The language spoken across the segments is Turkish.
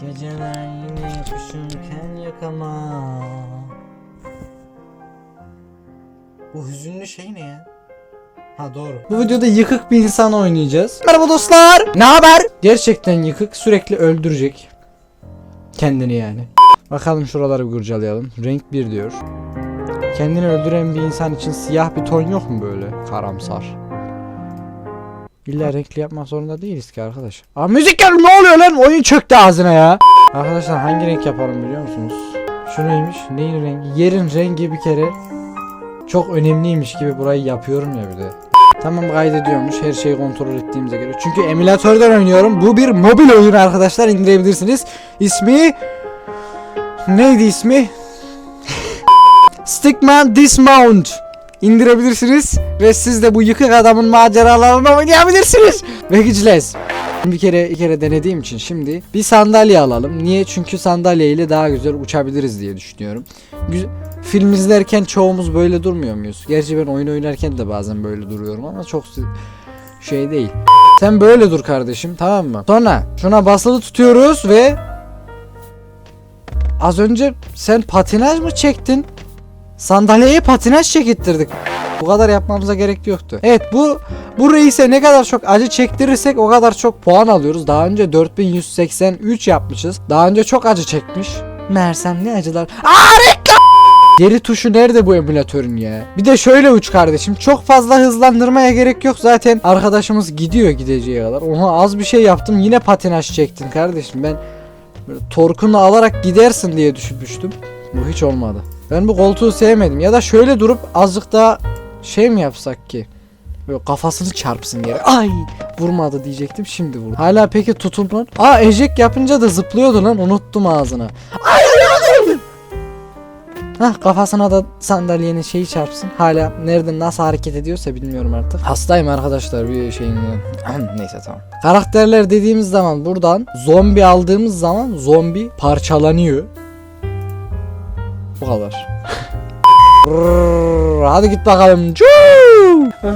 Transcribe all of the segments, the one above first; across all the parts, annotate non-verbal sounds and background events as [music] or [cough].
Geceler yine yapışırken yakama. Bu hüzünlü şey ne ya? Ha doğru. Bu videoda yıkık bir insan oynayacağız. Merhaba dostlar. Ne haber? Gerçekten yıkık sürekli öldürecek. Kendini yani. Bakalım şuraları bir kurcalayalım. Renk 1 diyor. Kendini öldüren bir insan için siyah bir ton yok mu böyle? Karamsar. İlla renkli yapmak zorunda değiliz ki arkadaş. Aa müzik geldi ne oluyor lan? Oyun çöktü ağzına ya. Arkadaşlar hangi renk yapalım biliyor musunuz? Şu neymiş? Neyin rengi? Yerin rengi bir kere çok önemliymiş gibi burayı yapıyorum ya bir de. Tamam kaydediyormuş her şeyi kontrol ettiğimize göre. Çünkü emülatörden oynuyorum. Bu bir mobil oyun arkadaşlar indirebilirsiniz. İsmi neydi ismi? [laughs] Stickman Dismount indirebilirsiniz ve siz de bu yıkık adamın maceralarını oynayabilirsiniz. Ve güçlez. Bir kere bir kere denediğim için şimdi bir sandalye alalım. Niye? Çünkü sandalye ile daha güzel uçabiliriz diye düşünüyorum. Gü- Film izlerken çoğumuz böyle durmuyor muyuz? Gerçi ben oyun oynarken de bazen böyle duruyorum ama çok şey değil. Sen böyle dur kardeşim tamam mı? Sonra şuna basılı tutuyoruz ve Az önce sen patinaj mı çektin? Sandalyeye patinaj çekittirdik. Bu kadar yapmamıza gerek yoktu. Evet bu bu reise ne kadar çok acı çektirirsek o kadar çok puan alıyoruz. Daha önce 4183 yapmışız. Daha önce çok acı çekmiş. Mersem ne acılar. Aa reklam! Geri tuşu nerede bu emülatörün ya? Bir de şöyle uç kardeşim. Çok fazla hızlandırmaya gerek yok. Zaten arkadaşımız gidiyor gideceği kadar. Ona az bir şey yaptım. Yine patinaj çektin kardeşim. Ben torkunu alarak gidersin diye düşünmüştüm. Bu hiç olmadı. Ben bu koltuğu sevmedim. Ya da şöyle durup azıcık daha şey mi yapsak ki? Böyle kafasını çarpsın yere. Ay vurmadı diyecektim şimdi vurdu. Hala peki tutumlu. Aa ejek yapınca da zıplıyordu lan unuttum ağzına. Ay. Hah kafasına da sandalyenin şeyi çarpsın. Hala nerede nasıl hareket ediyorsa bilmiyorum artık. Hastayım arkadaşlar bir şeyin. Neyse tamam. Karakterler dediğimiz zaman buradan zombi aldığımız zaman zombi parçalanıyor. Bu kadar. Hadi git bakalım.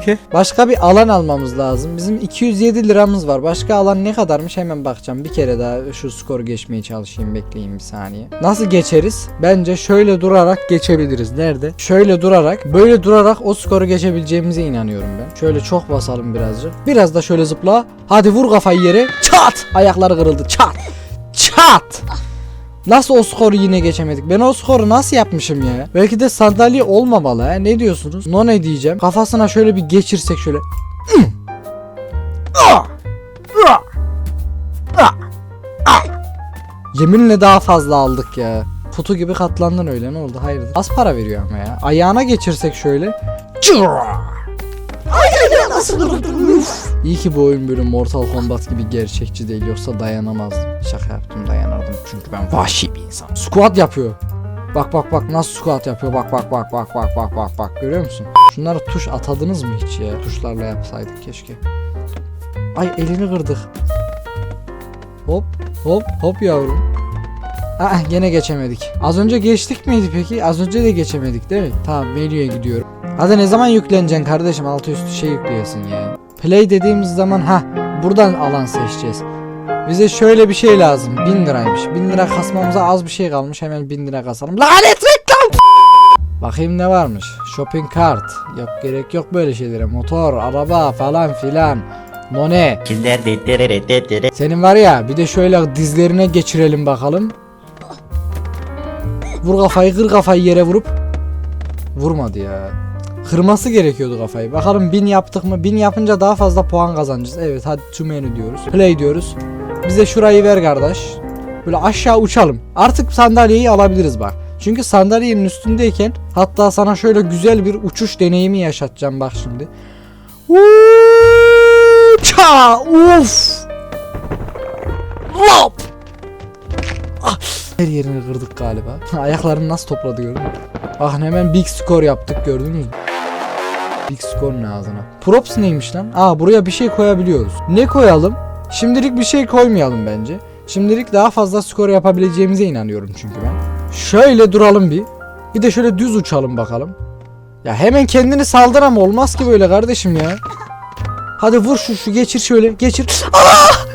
Okay. Başka bir alan almamız lazım. Bizim 207 liramız var. Başka alan ne kadarmış hemen bakacağım. Bir kere daha şu skoru geçmeye çalışayım. Bekleyin bir saniye. Nasıl geçeriz? Bence şöyle durarak geçebiliriz. Nerede? Şöyle durarak, böyle durarak o skoru geçebileceğimize inanıyorum ben. Şöyle çok basalım birazcık. Biraz da şöyle zıpla. Hadi vur kafayı yere. Çat! Ayakları kırıldı. Çat! Çat! Nasıl o skoru yine geçemedik? Ben o skoru nasıl yapmışım ya? Belki de sandalye olmamalı ha. Ne diyorsunuz? No ne diyeceğim? Kafasına şöyle bir geçirsek şöyle. Hmm. Ah! Ah! Ah! Yeminle daha fazla aldık ya. Kutu gibi katlandın öyle ne oldu? Hayırdır? Az para veriyor ama ya. Ayağına geçirsek şöyle. İyi ki bu oyun böyle Mortal Kombat gibi gerçekçi değil yoksa dayanamazdım. Şaka yaptım dayanırdım çünkü ben vahşi bir insan. Squat yapıyor. Bak bak bak nasıl squat yapıyor bak bak bak bak bak bak bak bak görüyor musun? Şunları tuş atadınız mı hiç ya? Tuşlarla yapsaydık keşke. Ay elini kırdık. Hop hop hop yavrum. Aa gene geçemedik. Az önce geçtik miydi peki? Az önce de geçemedik değil mi? Tamam menüye gidiyorum. Hadi ne zaman yükleneceksin kardeşim? Altı üstü şey yükleyesin ya. Play dediğimiz zaman ha buradan alan seçeceğiz. Bize şöyle bir şey lazım. 1000 liraymış. 1000 lira kasmamıza az bir şey kalmış. Hemen 1000 lira kasalım. Lanet reklam! Bakayım ne varmış. Shopping cart. Yok gerek yok böyle şeylere. Motor, araba falan filan. Mone. Senin var ya bir de şöyle dizlerine geçirelim bakalım. Vur kafayı kır kafayı yere vurup. Vurmadı ya. Kırması gerekiyordu kafayı. Bakalım 1000 yaptık mı? 1000 yapınca daha fazla puan kazanacağız. Evet hadi to menu diyoruz. Play diyoruz. Bize şurayı ver kardeş. Böyle aşağı uçalım. Artık sandalyeyi alabiliriz bak. Çünkü sandalyenin üstündeyken hatta sana şöyle güzel bir uçuş deneyimi yaşatacağım bak şimdi. Uça! Uf! Lop! Ah! Her yerini kırdık galiba. [laughs] Ayaklarını nasıl topladı gördün mü? Ah hemen big score yaptık gördünüz mü? Big score ne ağzına? Props neymiş lan? Aa buraya bir şey koyabiliyoruz. Ne koyalım? Şimdilik bir şey koymayalım bence. Şimdilik daha fazla skor yapabileceğimize inanıyorum çünkü ben. Şöyle duralım bir. Bir de şöyle düz uçalım bakalım. Ya hemen kendini saldır ama olmaz ki böyle kardeşim ya. Hadi vur şu şu geçir şöyle geçir. Aa!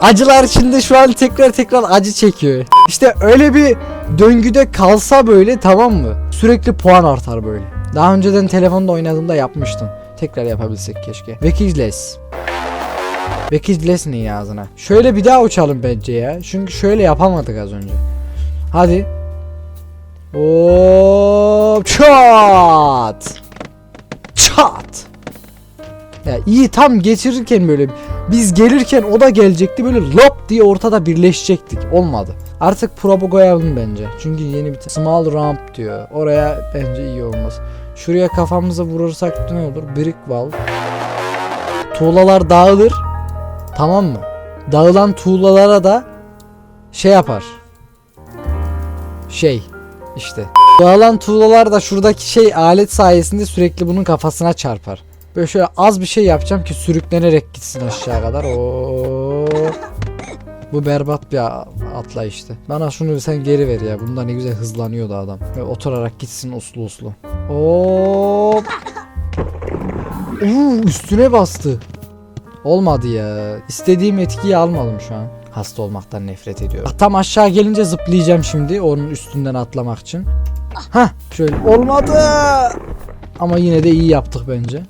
Acılar içinde şu an tekrar tekrar acı çekiyor. İşte öyle bir döngüde kalsa böyle tamam mı? Sürekli puan artar böyle. Daha önceden telefonda oynadığımda yapmıştım. Tekrar yapabilsek keşke. Vekizles. Vekizles ne ağzına? Şöyle bir daha uçalım bence ya. Çünkü şöyle yapamadık az önce. Hadi. Hop çat. Çat. Ya iyi tam geçirirken böyle biz gelirken o da gelecekti böyle lop diye ortada birleşecektik. Olmadı. Artık probu koyalım bence. Çünkü yeni bir small ramp diyor. Oraya bence iyi olmaz. Şuraya kafamızı vurursak ne olur? Brick wall. Tuğlalar dağılır. Tamam mı? Dağılan tuğlalara da şey yapar. Şey işte. Dağılan tuğlalar da şuradaki şey alet sayesinde sürekli bunun kafasına çarpar. Böyle şöyle az bir şey yapacağım ki sürüklenerek gitsin aşağı kadar. Oo. Bu berbat bir a- atlayıştı. Bana şunu sen geri ver ya. Bunda ne güzel hızlanıyordu adam. Böyle oturarak gitsin uslu uslu. Hop. Uuu üstüne bastı. Olmadı ya. İstediğim etkiyi almadım şu an. Hasta olmaktan nefret ediyorum. Bak, tam aşağı gelince zıplayacağım şimdi onun üstünden atlamak için. Hah şöyle olmadı. Ama yine de iyi yaptık bence.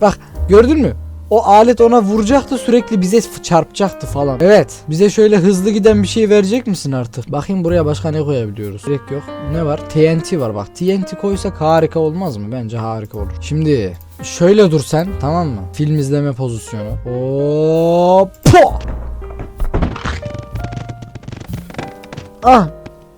Bak gördün mü? O alet ona vuracaktı sürekli bize çarpacaktı falan. Evet bize şöyle hızlı giden bir şey verecek misin artık? Bakayım buraya başka ne koyabiliyoruz? Gerek yok. Ne var? TNT var bak. TNT koysak harika olmaz mı? Bence harika olur. Şimdi şöyle dur sen tamam mı? Film izleme pozisyonu. Hoppa! Ah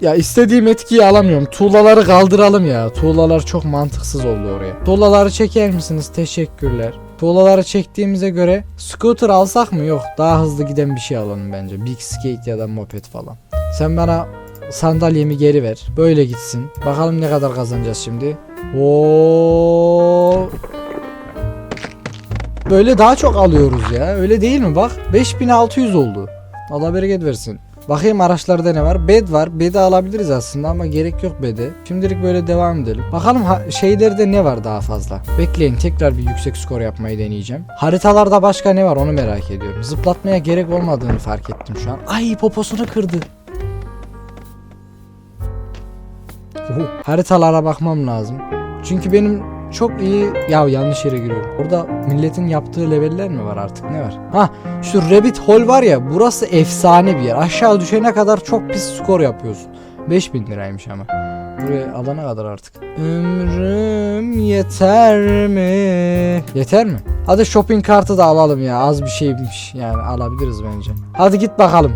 ya istediğim etkiyi alamıyorum. Tuğlaları kaldıralım ya. Tuğlalar çok mantıksız oldu oraya. Tuğlaları çeker misiniz? Teşekkürler. Tuğlaları çektiğimize göre scooter alsak mı? Yok. Daha hızlı giden bir şey alalım bence. Big skate ya da moped falan. Sen bana sandalyemi geri ver. Böyle gitsin. Bakalım ne kadar kazanacağız şimdi. Oo. Böyle daha çok alıyoruz ya. Öyle değil mi? Bak 5600 oldu. Allah bereket versin. Bakayım araçlarda ne var? Bed var. Bed'i alabiliriz aslında ama gerek yok bed'e. Şimdilik böyle devam edelim. Bakalım şeylerde ne var daha fazla. Bekleyin tekrar bir yüksek skor yapmayı deneyeceğim. Haritalarda başka ne var onu merak ediyorum. Zıplatmaya gerek olmadığını fark ettim şu an. Ay poposunu kırdı. Haritalara bakmam lazım. Çünkü benim çok iyi ya yanlış yere giriyorum. Orada milletin yaptığı leveller mi var artık ne var? Ha şu Rabbit Hole var ya burası efsane bir yer. Aşağı düşene kadar çok pis skor yapıyorsun. 5000 liraymış ama. Buraya alana kadar artık. Ömrüm yeter mi? Yeter mi? Hadi shopping kartı da alalım ya. Az bir şeymiş. Yani alabiliriz bence. Hadi git bakalım.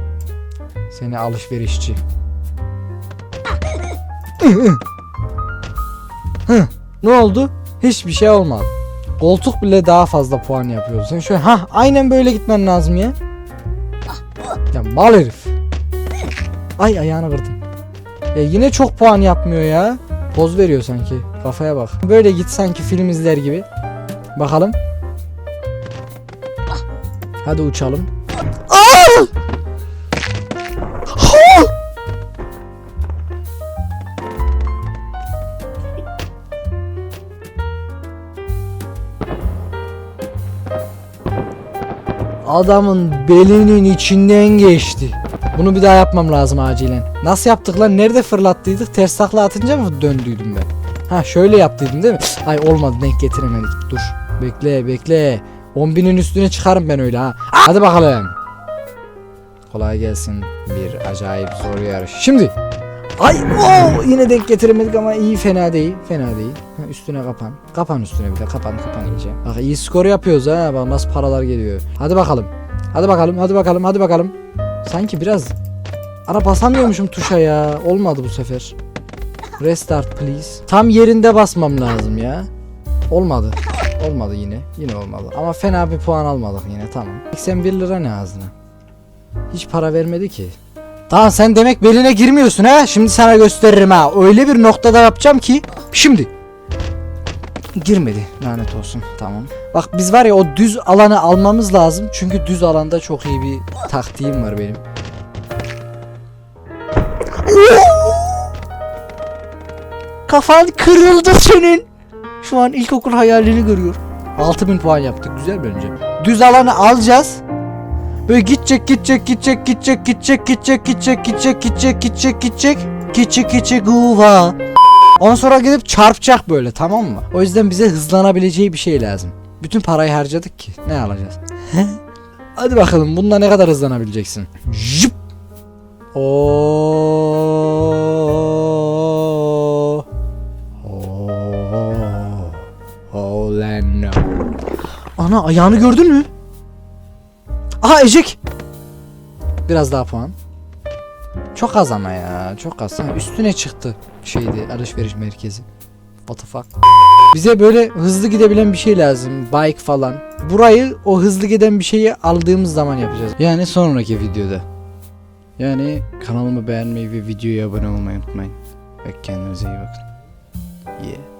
Seni alışverişçi. [laughs] Hı, ne oldu? Hiçbir şey olmadı. Koltuk bile daha fazla puan yapıyor. Sen şöyle ha aynen böyle gitmen lazım ya. Ya mal herif. Ay ayağını kırdım. Ya yine çok puan yapmıyor ya. Poz veriyor sanki. Kafaya bak. Böyle git sanki film izler gibi. Bakalım. Hadi uçalım. Aa! Adamın belinin içinden geçti. Bunu bir daha yapmam lazım acilen. Nasıl yaptık lan? Nerede fırlattıydık? Ters takla atınca mı döndüydüm ben? Ha şöyle yaptıydım değil mi? Ay olmadı denk getiremedik. Dur. Bekle bekle. 10.000'in üstüne çıkarım ben öyle ha. Hadi bakalım. Kolay gelsin. Bir acayip zor yarış. Şimdi. Ay oo, yine denk getiremedik ama iyi fena değil. Fena değil. Ha, üstüne kapan. Kapan üstüne bir de kapan kapan iyice. Bak iyi skor yapıyoruz ha. Bak nasıl paralar geliyor. Hadi bakalım. Hadi bakalım hadi bakalım hadi bakalım. Sanki biraz ara basamıyormuşum tuşa ya. Olmadı bu sefer. Restart please. Tam yerinde basmam lazım ya. Olmadı. Olmadı yine. Yine olmadı. Ama fena bir puan almadık yine tamam. 81 lira ne ağzına? Hiç para vermedi ki. Tamam sen demek beline girmiyorsun ha. Şimdi sana gösteririm ha. Öyle bir noktada yapacağım ki. Şimdi. Girmedi. Lanet olsun. Tamam. Bak biz var ya o düz alanı almamız lazım. Çünkü düz alanda çok iyi bir taktiğim var benim. Kafan kırıldı senin. Şu an ilkokul hayalini görüyor. 6000 puan yaptık. Güzel bence. Düz alanı alacağız. Böyle gidecek gidecek gidecek gidecek gidecek gidecek gidecek gidecek gidecek gidecek gidecek gidecek gidecek uva. Ondan sonra gidip çarpacak böyle tamam mı? O yüzden bize hızlanabileceği bir şey lazım. Bütün parayı harcadık ki. Ne alacağız? Hadi bakalım bunda ne kadar hızlanabileceksin? Jüp. Oo. Oo. Oh. Ana ayağını gördün mü? Aha Ecek. Biraz daha puan. Çok az ama ya. Çok az. Ha, üstüne çıktı şeydi alışveriş merkezi. What the fuck? Bize böyle hızlı gidebilen bir şey lazım. Bike falan. Burayı o hızlı giden bir şeyi aldığımız zaman yapacağız. Yani sonraki videoda. Yani kanalımı beğenmeyi ve videoya abone olmayı unutmayın. Ve kendinize iyi bakın. Yeah.